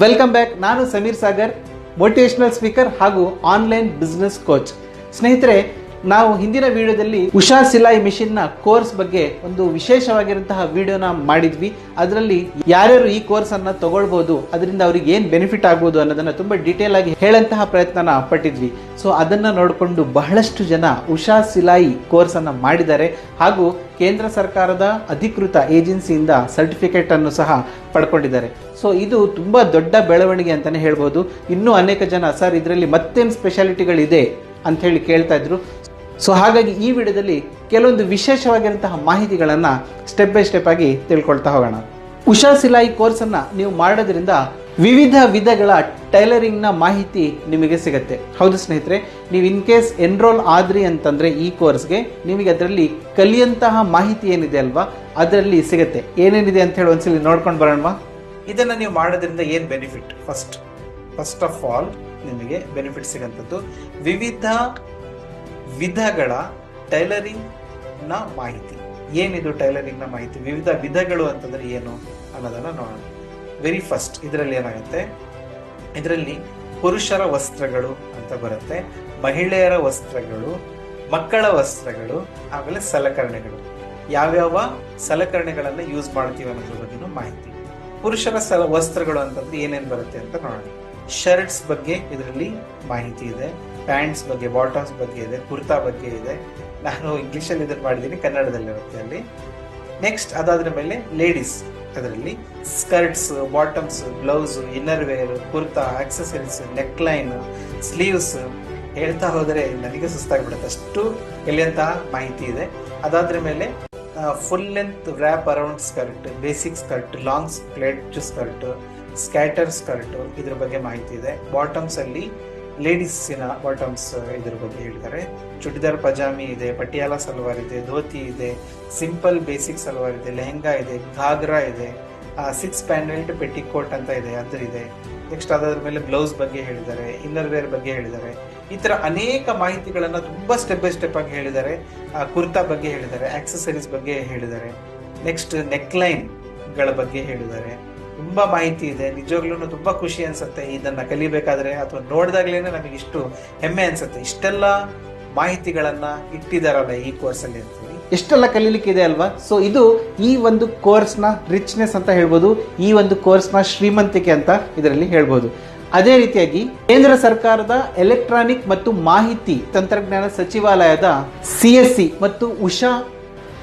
Welcome back ನಾನು Sameer Sagar motivational speaker ಹಾಗೂ online business coach ಸ್ನೇಹಿತರೆ ನಾವು ಹಿಂದಿನ ವಿಡಿಯೋದಲ್ಲಿ ಉಷಾ ಸಿಲಾಯಿ ಮಿಷಿನ್ನ ಕೋರ್ಸ್ ಬಗ್ಗೆ ಒಂದು ವಿಶೇಷವಾಗಿರುವಂತಹ ವಿಡಿಯೋನ ಮಾಡಿದ್ವಿ. ಅದರಲ್ಲಿ ಯಾರ್ಯಾರು ಈ ಕೋರ್ಸ್ ಅನ್ನ ತಗೊಳ್ಬಹುದು ಅದರಿಂದ ಅವ್ರಿಗೆ ಏನ್ ಬೆನಿಫಿಟ್ ಆಗ್ಬೋದು ಅನ್ನೋದನ್ನ ತುಂಬಾ ಡೀಟೇಲ್ ಆಗಿ ಹೇಳಂತಹ ಪ್ರಯತ್ನನ ಪಟ್ಟಿದ್ವಿ. ಸೊ ಅದನ್ನ ನೋಡಿಕೊಂಡು ಬಹಳಷ್ಟು ಜನ ಉಷಾ ಸಿಲಾಯಿ ಕೋರ್ಸ್ ಅನ್ನ ಮಾಡಿದ್ದಾರೆ. ಹಾಗೂ ಕೇಂದ್ರ ಸರ್ಕಾರದ ಅಧಿಕೃತ ಏಜೆನ್ಸಿಯಿಂದ ಸರ್ಟಿಫಿಕೇಟ್ ಅನ್ನು ಸಹ ಪಡ್ಕೊಂಡಿದ್ದಾರೆ. ಸೊ ಇದು ತುಂಬಾ ದೊಡ್ಡ ಬೆಳವಣಿಗೆ ಅಂತಾನೆ ಹೇಳ್ಬೋದು. ಇನ್ನೂ ಅನೇಕ ಜನ, ಸರ್, ಇದರಲ್ಲಿ ಮತ್ತೇನು ಸ್ಪೆಷಾಲಿಟಿಗಳಿದೆ ಅಂತ ಹೇಳಿ ಕೇಳ್ತಾ ಇದ್ರು. ಸೊ ಹಾಗಾಗಿ ಈ ವಿಡಿಯೋದಲ್ಲಿ ಕೆಲವೊಂದು ವಿಶೇಷವಾಗಿರುವಂತಹ ಮಾಹಿತಿಗಳನ್ನು ಸ್ಟೆಪ್ ಬೈ ಸ್ಟೆಪ್ ಆಗಿ ತಿಳ್ಕೊಳ್ತಾ ಹೋಗೋಣ. ಉಷಾ ಸಿಲಾಯಿ ಕೋರ್ಸ್ ಅನ್ನ ನೀವು ಮಾಡೋದ್ರಿಂದ ವಿವಿಧ ವಿಧಗಳ ಟೈಲರಿಂಗ್ನ ಮಾಹಿತಿ ನಿಮಗೆ ಸಿಗುತ್ತೆ. ಹೌದು ಸ್ನೇಹಿತರೆ, ನೀವು ಇನ್ ಕೇಸ್ ಎನ್ರೋಲ್ ಆದ್ರಿ ಅಂತಂದ್ರೆ ಈ ಕೋರ್ಸ್ಗೆ ನಿಮಗೆ ಅದರಲ್ಲಿ ಕಲಿಯಂತಹ ಮಾಹಿತಿ ಏನಿದೆ ಅಲ್ವಾ, ಅದರಲ್ಲಿ ಸಿಗುತ್ತೆ. ಏನೇನಿದೆ ಅಂತ ಹೇಳಿ ಒಂದ್ಸಲಿ ನೋಡ್ಕೊಂಡು ಬರೋಣವಾ ಇದನ್ನ ನೀವು ಮಾಡೋದ್ರಿಂದ ಏನು benefit first first of all ನಿಮಗೆ ಬೆನಿಫಿಟ್ ಸಿಗಂತದ್ದು ವಿವಿಧ ವಿಧಗಳ ಟೈಲರಿಂಗ್ನ ಮಾಹಿತಿ. ಏನಿದು ಟೈಲರಿಂಗ್ನ ಮಾಹಿತಿ? ವಿವಿಧ ವಿಧಗಳು ಅಂತಂದ್ರೆ ಏನು ಅನ್ನೋದನ್ನ ನೋಡೋಣ. ವೆರಿ ಫಸ್ಟ್ ಇದರಲ್ಲಿ ಏನಾಗುತ್ತೆ? ಇದರಲ್ಲಿ ಪುರುಷರ ವಸ್ತ್ರಗಳು ಅಂತ ಬರುತ್ತೆ, ಮಹಿಳೆಯರ ವಸ್ತ್ರಗಳು, ಮಕ್ಕಳ ವಸ್ತ್ರಗಳು, ಆಮೇಲೆ ಸಲಕರಣೆಗಳು. ಯಾವ್ಯಾವ ಸಲಕರಣೆಗಳನ್ನ ಯೂಸ್ ಮಾಡ್ತೀವಿ ಅನ್ನೋದ್ರ ಬಗ್ಗೆನೂ ಮಾಹಿತಿ. ಪುರುಷರ ಸಲ, ವಸ್ತ್ರಗಳು ಅಂತಂದ್ರೆ ಏನೇನು ಬರುತ್ತೆ ಅಂತ ನೋಡೋಣ. ಶರ್ಟ್ಸ್ ಬಗ್ಗೆ ಇದರಲ್ಲಿ ಮಾಹಿತಿ ಇದೆ. ಪ್ಯಾಂಟ್ಸ್ ಬಗ್ಗೆ ಬಾಟಮ್ಸ್ ಬಗ್ಗೆ ಇದೆ, ಕುರ್ತಾ ಬಗ್ಗೆ ಇದೆ. ನಾನು ಇಂಗ್ಲೀಷಲ್ಲಿ ಇದನ್ನು ಮಾಡಿದ್ದೀನಿ ಕನ್ನಡದಲ್ಲಿರುತ್ತೆ ಅಲ್ಲಿ. ನೆಕ್ಸ್ಟ್ ಅದಾದ್ರ ಮೇಲೆ ಲೇಡೀಸ್ ಅದರಲ್ಲಿ. Skirts bottoms blouse inner wear kurta accessories neck line sleeves ಹೇಳ್ತಾ ಹೋದರೆ ನನಗೆ ಸುಸ್ತಾಗ್ಬಿಡುತ್ತೆ. ಅಷ್ಟು ಎಲ್ಲಿಯಂತಹ ಮಾಹಿತಿ ಇದೆ. ಅದಾದ್ರ ಮೇಲೆ full length wrap around skirt basic skirt long pleat skirt skater skirt ಇದ್ರ ಬಗ್ಗೆ ಮಾಹಿತಿ ಇದೆ. ಬಾಟಮ್ಸ್ ಅಲ್ಲಿ ಲೇಡೀಸಿನ ಬಾಟಮ್ಸ್ ಇದ್ರ ಬಗ್ಗೆ ಹೇಳಿದ್ದಾರೆ. ಚುಡಿದಾರ್ ಪಜಾಮಿ ಇದೆ, ಪಟಿಯಾಲ ಸಲ್ವಾರ್ ಇದೆ, ಧೋತಿ ಇದೆ, ಸಿಂಪಲ್ ಬೇಸಿಕ್ ಸಲ್ವಾರ್ ಇದೆ, ಲೆಹಂಗಾ ಇದೆ, ಘಾಗ್ರಾ ಇದೆ ಸಿಕ್ಸ್ ಪ್ಯಾನೆಲ್ಡ್ ಪೆಟಿಕೋಟ್ ಅಂತ ಇದೆ ಅದ್ರ ಇದೆ. ನೆಕ್ಸ್ಟ್ ಅದಾದ್ರ ಮೇಲೆ ಬ್ಲೌಸ್ ಬಗ್ಗೆ ಹೇಳಿದ್ದಾರೆ ಇನ್ನರ್ ವೇರ್ ಬಗ್ಗೆ ಹೇಳಿದ್ದಾರೆ. ಈ ತರ ಅನೇಕ ಮಾಹಿತಿಗಳನ್ನ ತುಂಬಾ ಸ್ಟೆಪ್ ಬೈ ಸ್ಟೆಪ್ ಆಗಿ ಹೇಳಿದ್ದಾರೆ. ಕುರ್ತಾ ಬಗ್ಗೆ ಹೇಳಿದ್ದಾರೆ ಆಕ್ಸೆಸರೀಸ್ ಬಗ್ಗೆ ಹೇಳಿದ್ದಾರೆ. ನೆಕ್ಸ್ಟ್ ನೆಕ್ ಲೈನ್ಗಳ ಬಗ್ಗೆ ಹೇಳಿದ್ದಾರೆ. ತುಂಬಾ ಮಾಹಿತಿ ಇದೆ. ನಿಜವಾಗ್ಲೂ ತುಂಬಾ ಖುಷಿ ಅನ್ಸುತ್ತೆ ಇದನ್ನ ಕಲಿಬೇಕಾದ್ರೆ ಅಥವಾ ನೋಡಿದಾಗ್ಲೇನೆ ನಮಗೆ ಇಷ್ಟು ಹೆಮ್ಮೆ ಅನ್ಸುತ್ತೆ. ಇಷ್ಟೆಲ್ಲ ಮಾಹಿತಿಗಳನ್ನ ಇಟ್ಟಿದಾರಲ್ಲ ಈ ಕೋರ್ಸ್ ಅಲ್ಲಿ ಅಂತ ಎಷ್ಟೆಲ್ಲ ಕಲೀಲಿಕ್ಕೆ ಇದೆ ಅಲ್ವಾ? ಸೊ ಇದು ಈ ಒಂದು ಕೋರ್ಸ್ನ ರಿಚ್ನೆಸ್ ಅಂತ ಹೇಳ್ಬೋದು, ಈ ಒಂದು ಕೋರ್ಸ್ನ ಶ್ರೀಮಂತಿಕೆ ಅಂತ ಇದರಲ್ಲಿ ಹೇಳ್ಬೋದು. ಅದೇ ರೀತಿಯಾಗಿ ಕೇಂದ್ರ ಸರ್ಕಾರದ ಎಲೆಕ್ಟ್ರಾನಿಕ್ ಮತ್ತು ಮಾಹಿತಿ ತಂತ್ರಜ್ಞಾನ ಸಚಿವಾಲಯದ ಸಿ ಎಸ್ ಸಿ ಮತ್ತು ಉಷಾ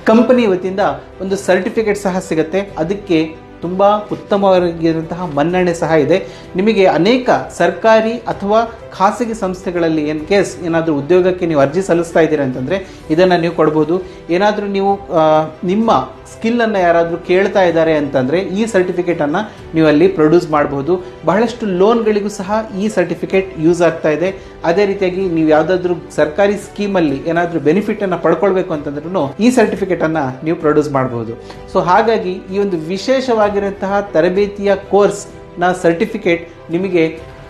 ಕಂಪನಿ ವತಿಯಿಂದ ಒಂದು ಸರ್ಟಿಫಿಕೇಟ್ ಸಹ ಸಿಗುತ್ತೆ. ಅದಕ್ಕೆ ತುಂಬ ಉತ್ತಮವಾಗಿರುವಂತಹ ಮನ್ನಣೆ ಸಹ ಇದೆ. ನಿಮಗೆ ಅನೇಕ ಸರ್ಕಾರಿ ಅಥವಾ ಖಾಸಗಿ ಸಂಸ್ಥೆಗಳಲ್ಲಿ ಇನ್ ಕೇಸ್, ಏನಾದರೂ ಉದ್ಯೋಗಕ್ಕೆ ನೀವು ಅರ್ಜಿ ಸಲ್ಲಿಸ್ತಾ ಇದ್ದೀರಾ ಅಂತಂದರೆ ಇದನ್ನು ನೀವು ಕೊಡ್ಬೋದು. ಏನಾದರೂ ನೀವು ನಿಮ್ಮ ಸ್ಕಿಲ್ಲನ್ನು ಯಾರಾದರೂ ಕೇಳ್ತಾ ಇದ್ದಾರೆ ಅಂತಂದರೆ ಈ ಸರ್ಟಿಫಿಕೇಟನ್ನು ನೀವು ಅಲ್ಲಿ ಪ್ರೊಡ್ಯೂಸ್ ಮಾಡ್ಬೋದು. ಬಹಳಷ್ಟು ಲೋನ್ಗಳಿಗೂ ಸಹ ಈ ಸರ್ಟಿಫಿಕೇಟ್ ಯೂಸ್ ಆಗ್ತಾ ಇದೆ. ಅದೇ ರೀತಿಯಾಗಿ ನೀವು ಯಾವುದಾದ್ರೂ ಸರ್ಕಾರಿ ಸ್ಕೀಮಲ್ಲಿ ಏನಾದರೂ ಬೆನಿಫಿಟನ್ನು ಪಡ್ಕೊಳ್ಬೇಕು ಅಂತಂದ್ರೂ ಈ ಸರ್ಟಿಫಿಕೇಟನ್ನು ನೀವು ಪ್ರೊಡ್ಯೂಸ್ ಮಾಡಬಹುದು ಸೊ ಹಾಗಾಗಿ ಈ ಒಂದು ವಿಶೇಷವಾಗಿರುವಂತಹ ತರಬೇತಿಯ ಕೋರ್ಸ್ನ ಸರ್ಟಿಫಿಕೇಟ್ ನಿಮಗೆ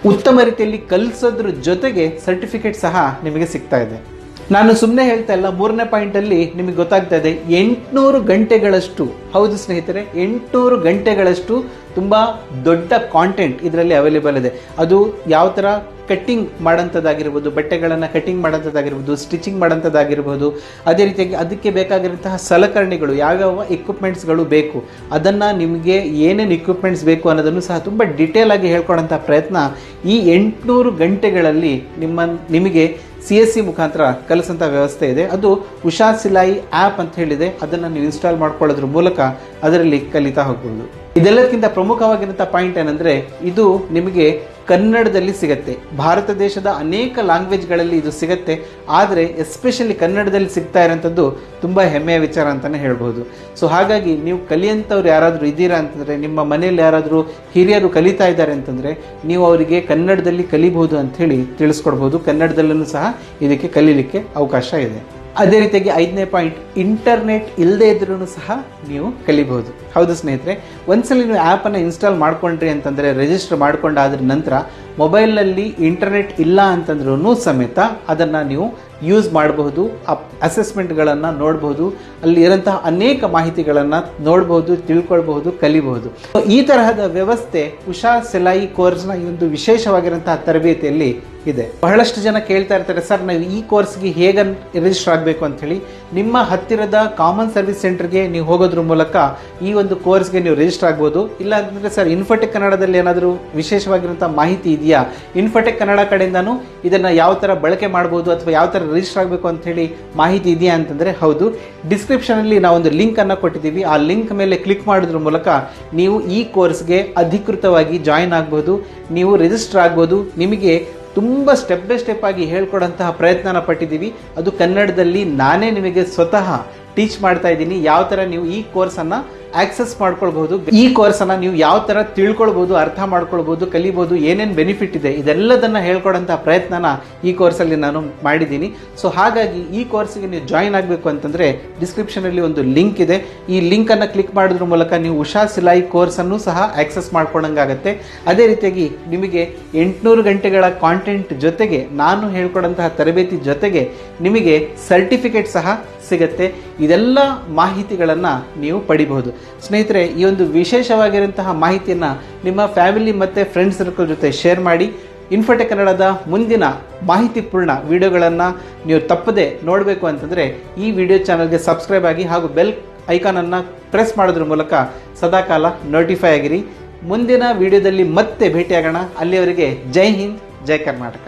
ಉತ್ತಮ ರೀತಿಯಲ್ಲಿ ಕಲಿಸೋದ್ರ ಜೊತೆಗೆ ಸರ್ಟಿಫಿಕೇಟ್ ಸಹ ನಿಮಗೆ ಸಿಗ್ತಾ ಇದೆ. ನಾನು ಸುಮ್ಮನೆ ಹೇಳ್ತಾ ಇಲ್ಲ, ಮೂರನೇ ಪಾಯಿಂಟ್ ಅಲ್ಲಿ ನಿಮಗೆ ಗೊತ್ತಾಗ್ತಾ ಇದೆ, ಎಂಟುನೂರು ಗಂಟೆಗಳಷ್ಟು, ಹೌದು ಸ್ನೇಹಿತರೆ, ಎಂಟುನೂರು ಗಂಟೆಗಳಷ್ಟು ತುಂಬಾ ದೊಡ್ಡ ಕಾಂಟೆಂಟ್ ಇದರಲ್ಲಿ ಅವೈಲೇಬಲ್ ಇದೆ. ಅದು ಯಾವ ತರ ಕಟ್ಟಿಂಗ್ ಮಾಡೋಂಥದ್ದಾಗಿರ್ಬೋದು ಬಟ್ಟೆಗಳನ್ನು ಕಟ್ಟಿಂಗ್ ಮಾಡೋಂಥದ್ದಾಗಿರ್ಬೋದು ಸ್ಟಿಚಿಂಗ್ ಮಾಡೋಂಥದ್ದಾಗಿರ್ಬೋದು ಅದೇ ರೀತಿಯಾಗಿ ಅದಕ್ಕೆ ಬೇಕಾಗಿರುವಂತಹ ಸಲಕರಣೆಗಳು, ಯಾವ್ಯಾವ ಇಕ್ವಿಪ್ಮೆಂಟ್ಸ್ಗಳು ಬೇಕು, ಅದನ್ನು ನಿಮಗೆ ಏನೇನು ಇಕ್ವಿಪ್ಮೆಂಟ್ಸ್ ಬೇಕು ಅನ್ನೋದನ್ನು ಸಹ ತುಂಬ ಡಿಟೇಲ್ ಆಗಿ ಹೇಳ್ಕೊಡೋಂಥ ಪ್ರಯತ್ನ ಈ ಎಂಟುನೂರು ಗಂಟೆಗಳಲ್ಲಿ ನಿಮ್ಮ, ನಿಮಗೆ ಸಿ ಎಸ್ ಸಿ ಮುಖಾಂತರ ಕಲಿಸಂಥ ವ್ಯವಸ್ಥೆ ಇದೆ. ಅದು ಉಷಾ ಸಿಲಾಯಿ ಆ್ಯಪ್ ಅಂತ ಹೇಳಿದೆ. ಅದನ್ನು ನೀವು ಇನ್ಸ್ಟಾಲ್ ಮಾಡ್ಕೊಳ್ಳೋದ್ರ ಮೂಲಕ ಅದರಲ್ಲಿ ಕಲಿತಾ ಹೋಗ್ಬೋದು. ಇದೆಲ್ಲದಕ್ಕಿಂತ ಪ್ರಮುಖವಾಗಿರುವಂಥ ಪಾಯಿಂಟ್ ಏನಂದ್ರೆ, ಇದು ನಿಮಗೆ ಕನ್ನಡದಲ್ಲಿ ಸಿಗತ್ತೆ. ಭಾರತ ದೇಶದ ಅನೇಕ ಲ್ಯಾಂಗ್ವೇಜ್ಗಳಲ್ಲಿ ಇದು ಸಿಗತ್ತೆ. ಆದರೆ ಎಸ್ಪೆಷಲಿ ಕನ್ನಡದಲ್ಲಿ ಸಿಗ್ತಾ ಇರೋಂಥದ್ದು ತುಂಬ ಹೆಮ್ಮೆಯ ವಿಚಾರ ಅಂತಲೇ ಹೇಳ್ಬೋದು. ಸೊ ಹಾಗಾಗಿ ನೀವು ಕಲಿಯಂಥವ್ರು ಯಾರಾದರೂ ಇದ್ದೀರಾ ಅಂತಂದರೆ, ನಿಮ್ಮ ಮನೆಯಲ್ಲಿ ಯಾರಾದರೂ ಹಿರಿಯರು ಕಲಿತಾ ಇದ್ದಾರೆ ಅಂತಂದರೆ, ನೀವು ಅವರಿಗೆ ಕನ್ನಡದಲ್ಲಿ ಕಲಿಬಹುದು ಅಂತ ಹೇಳಿ ತಿಳಿಸ್ಕೊಡ್ಬೋದು. ಕನ್ನಡದಲ್ಲೂ ಸಹ ಇದಕ್ಕೆ ಕಲೀಲಿಕ್ಕೆ ಅವಕಾಶ ಇದೆ. ಅದೇ ರೀತಿಯಾಗಿ ಐದನೇ ಪಾಯಿಂಟ್, ಇಂಟರ್ನೆಟ್ ಇಲ್ಲದೆ ಇದ್ರೂ ಸಹ ನೀವು ಕಲಿಬಹುದು. ಹೌದು ಸ್ನೇಹಿತರೆ, ಒಂದ್ಸಲ ನೀವು ಆ್ಯಪನ್ನು ಇನ್ಸ್ಟಾಲ್ ಮಾಡ್ಕೊಂಡ್ರಿ ಅಂತಂದರೆ ರಿಜಿಸ್ಟರ್ ಮಾಡ್ಕೊಂಡಾದ್ರ ನಂತರ ಮೊಬೈಲ್ನಲ್ಲಿ ಇಂಟರ್ನೆಟ್ ಇಲ್ಲ ಅಂತಂದ್ರೂ ಸಮೇತ ಅದನ್ನು ನೀವು ಯೂಸ್ ಮಾಡಬಹುದು ಅಸೆಸ್ಮೆಂಟ್ಗಳನ್ನು ನೋಡಬಹುದು, ಅಲ್ಲಿ ಇರೋಂತಹ ಅನೇಕ ಮಾಹಿತಿಗಳನ್ನು ನೋಡಬಹುದು, ತಿಳ್ಕೊಳ್ಬಹುದು, ಕಲಿಬಹುದು. ಈ ತರಹದ ವ್ಯವಸ್ಥೆ ಉಷಾ ಸೆಲಾಯಿ ಕೋರ್ಸ್ನ ಈ ಒಂದು ವಿಶೇಷವಾಗಿರುವಂತಹ ತರಬೇತಿಯಲ್ಲಿ ಇದೆ. ಬಹಳಷ್ಟು ಜನ ಕೇಳ್ತಾ ಇರ್ತಾರೆ, ಸರ್, ನಾವು ಈ ಕೋರ್ಸ್ಗೆ ಹೇಗೆ ರಿಜಿಸ್ಟರ್ ಆಗಬೇಕು? ಅಂತ ಹೇಳಿ, ನಿಮ್ಮ ಹತ್ತಿರದ ಕಾಮನ್ ಸರ್ವಿಸ್ ಸೆಂಟರ್ಗೆ ನೀವು ಹೋಗೋದ್ರ ಮೂಲಕ ಈ ಒಂದು ಕೋರ್ಸ್ಗೆ ನೀವು ರಿಜಿಸ್ಟರ್ ಆಗ್ಬೋದು. ಇಲ್ಲ ಅಂತಂದರೆ, ಸರ್ ಇನ್ಫೋಟೆಕ್ ಕನ್ನಡದಲ್ಲಿ ಏನಾದರೂ ವಿಶೇಷವಾಗಿರುವಂಥ ಮಾಹಿತಿ ಇದೆಯಾ? ಇನ್ಫೋಟೆಕ್ ಕನ್ನಡ ಕಡೆಯಿಂದನೂ ಇದನ್ನು ಯಾವ ಥರ ಬಳಕೆ ಮಾಡ್ಬೋದು ಅಥವಾ ಯಾವ ಥರ ರಿಜಿಸ್ಟರ್ ಆಗಬೇಕು ಅಂತ ಹೇಳಿ ಮಾಹಿತಿ ಇದೆಯಾ ಅಂತಂದರೆ, ಹೌದು. ಡಿಸ್ಕ್ರಿಪ್ಷನಲ್ಲಿ ನಾವೊಂದು ಲಿಂಕನ್ನು ಕೊಟ್ಟಿದ್ದೀವಿ. ಆ ಲಿಂಕ್ ಮೇಲೆ ಕ್ಲಿಕ್ ಮಾಡೋದ್ರ ಮೂಲಕ ನೀವು ಈ ಕೋರ್ಸ್ಗೆ ಅಧಿಕೃತವಾಗಿ ಜಾಯಿನ್ ಆಗ್ಬೋದು. ನೀವು ರಿಜಿಸ್ಟರ್ ಆಗ್ಬೋದು. ನಿಮಗೆ ತುಂಬ ಸ್ಟೆಪ್ ಬೈ ಸ್ಟೆಪ್ ಆಗಿ ಹೇಳ್ಕೊಡೋಂತಹ ಪ್ರಯತ್ನನ ಪಟ್ಟಿದ್ದೀವಿ. ಅದು ಕನ್ನಡದಲ್ಲಿ ನಾನೇ ನಿಮಗೆ ಸ್ವತಃ ಟೀಚ್ ಮಾಡ್ತಾ ಇದ್ದೀನಿ. ಯಾವ ಥರ ನೀವು ಈ ಕೋರ್ಸನ್ನು ಆಕ್ಸೆಸ್ ಮಾಡ್ಕೊಳ್ಬಹುದು, ಈ ಕೋರ್ಸನ್ನು ನೀವು ಯಾವ ಥರ ತಿಳ್ಕೊಳ್ಬೋದು ಅರ್ಥ ಮಾಡ್ಕೊಳ್ಬೋದು ಕಲಿಬೋದು ಏನೇನು ಬೆನಿಫಿಟ್ ಇದೆ, ಇದೆಲ್ಲದನ್ನ ಹೇಳ್ಕೊಡಂತ ಪ್ರಯತ್ನನ ಈ ಕೋರ್ಸಲ್ಲಿ ನಾನು ಮಾಡಿದ್ದೀನಿ. ಸೊ ಹಾಗಾಗಿ ಈ ಕೋರ್ಸಿಗೆ ನೀವು ಜಾಯಿನ್ ಆಗಬೇಕು ಅಂತಂದರೆ ಡಿಸ್ಕ್ರಿಪ್ಷನಲ್ಲಿ ಒಂದು ಲಿಂಕ್ ಇದೆ. ಈ ಲಿಂಕನ್ನು ಕ್ಲಿಕ್ ಮಾಡೋದ್ರ ಮೂಲಕ ನೀವು ಉಷಾ ಸಿಲಾಯಿ ಕೋರ್ಸನ್ನು ಸಹ ಆಕ್ಸೆಸ್ ಮಾಡ್ಕೊಂಡಂಗಾಗತ್ತೆ. ಅದೇ ರೀತಿಯಾಗಿ ನಿಮಗೆ ಎಂಟುನೂರು ಗಂಟೆಗಳ ಕಾಂಟೆಂಟ್ ಜೊತೆಗೆ ನಾನು ಹೇಳ್ಕೊಡಂತಹ ತರಬೇತಿ ಜೊತೆಗೆ ನಿಮಗೆ ಸರ್ಟಿಫಿಕೇಟ್ ಸಹ ಸಿಗತ್ತೆ. ಇದೆಲ್ಲ ಮಾಹಿತಿಗಳನ್ನು ನೀವು ಪಡಿಬಹುದು. ಸ್ನೇಹಿತರೆ, ಈ ಒಂದು ವಿಶೇಷವಾಗಿರುವಂತಹ ಮಾಹಿತಿಯನ್ನು ನಿಮ್ಮ ಫ್ಯಾಮಿಲಿ ಮತ್ತು ಫ್ರೆಂಡ್ ಸರ್ಕಲ್ ಜೊತೆ ಶೇರ್ ಮಾಡಿ. ಇನ್ಫೋಟೆಕ್ ಕನ್ನಡದ ಮುಂದಿನ ಮಾಹಿತಿಪೂರ್ಣ ವಿಡಿಯೋಗಳನ್ನು ನೀವು ತಪ್ಪದೆ ನೋಡಬೇಕು ಅಂತಂದರೆ ಈ ವಿಡಿಯೋ ಚಾನಲ್ಗೆ ಸಬ್ಸ್ಕ್ರೈಬ್ ಆಗಿ ಹಾಗೂ ಬೆಲ್ ಐಕಾನನ್ನು ಪ್ರೆಸ್ ಮಾಡೋದ್ರ ಮೂಲಕ ಸದಾಕಾಲ ನೋಟಿಫೈ ಆಗಿರಿ. ಮುಂದಿನ ವಿಡಿಯೋದಲ್ಲಿ ಮತ್ತೆ ಭೇಟಿಯಾಗೋಣ. ಅಲ್ಲಿಯವರೆಗೆ ಜೈ ಹಿಂದ್, ಜೈ ಕರ್ನಾಟಕ.